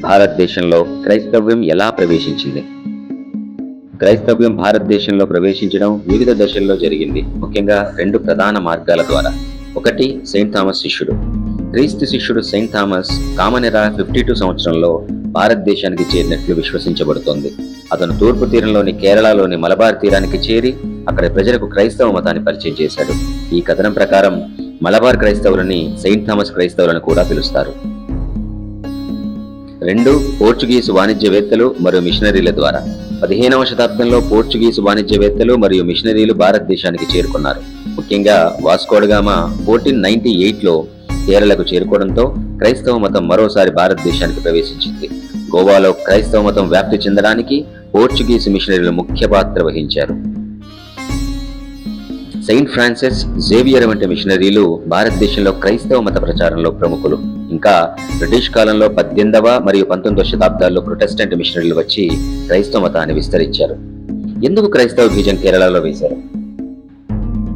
భారతదేశంలో క్రైస్తవ్యం ఎలా ప్రవేశించింది? క్రైస్తవ్యం భారతదేశంలో ప్రవేశించడం వివిధ దశల్లో జరిగింది. ముఖ్యంగా రెండు ప్రధాన మార్గాల ద్వారా. ఒకటి సెయింట్ థామస్ శిష్యుడు. క్రీస్తు శిష్యుడు saint Thomas common era fifty two సంవత్సరంలో భారతదేశానికి చేరినట్లు విశ్వసించబడుతోంది. అతను తూర్పు తీరంలోని కేరళలోని మలబార్ తీరానికి చేరి అక్కడ ప్రజలకు క్రైస్తవ మతాన్ని పరిచయం చేశాడు. ఈ కథనం ప్రకారం మలబార్ క్రైస్తవులని సెయింట్ థామస్ క్రైస్తవులను కూడా పిలుస్తారు. రెండు పోర్చుగీసు వాణిజ్యవేత్తలు మరియు మిషనరీల ద్వారా. పదిహేనవ శతాబ్దంలో పోర్చుగీసు వాణిజ్యవేత్తలు మరియు మిషనరీలు భారతదేశానికి చేరుకున్నారు. ముఖ్యంగా వాస్కోడగామా ఫోర్టీన్ నైన్టీ ఎయిట్లో కేరళకు చేరుకోవడంతో క్రైస్తవ మతం మరోసారి భారతదేశానికి ప్రవేశించింది. గోవాలో క్రైస్తవ మతం వ్యాప్తి చెందడానికి పోర్చుగీసు మిషనరీలు ముఖ్య పాత్ర వహించారు. సెయింట్ ఫ్రాన్సిస్ జేవియర్ వంటి మిషనరీలు భారతదేశంలో క్రైస్తవ మత ప్రచారంలో ప్రముఖులు. ఇంకా బ్రిటిష్ కాలంలో పద్దెనిమిదవ మరియు పంతొమ్మిదవ శతాబ్దాల్లో ప్రొటెస్టెంట్ మిషనరీలు వచ్చి క్రైస్తవ మతాన్ని విస్తరించారు. ఎందుకు క్రైస్తవ బీజం కేరళలో వేశారు?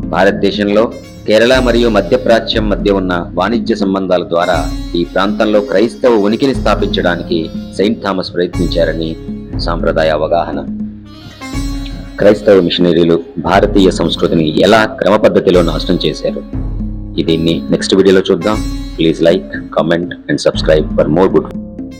భారతదేశంలో కేరళ మరియు మధ్యప్రాచ్యం మధ్య ఉన్న వాణిజ్య సంబంధాల ద్వారా ఈ ప్రాంతంలో క్రైస్తవ ఉనికిని స్థాపించడానికి సెయింట్ థామస్ ప్రయత్నించారని సాంప్రదాయ అవగాహన. క్రైస్తవ మిషనరీలు భారతీయ సంస్కృతిని ఎలా క్రమ పద్ధతిలో నాశనం చేశారు? దీన్ని నెక్స్ట్ వీడియోలో చూద్దాం. Please like comment and subscribe for more good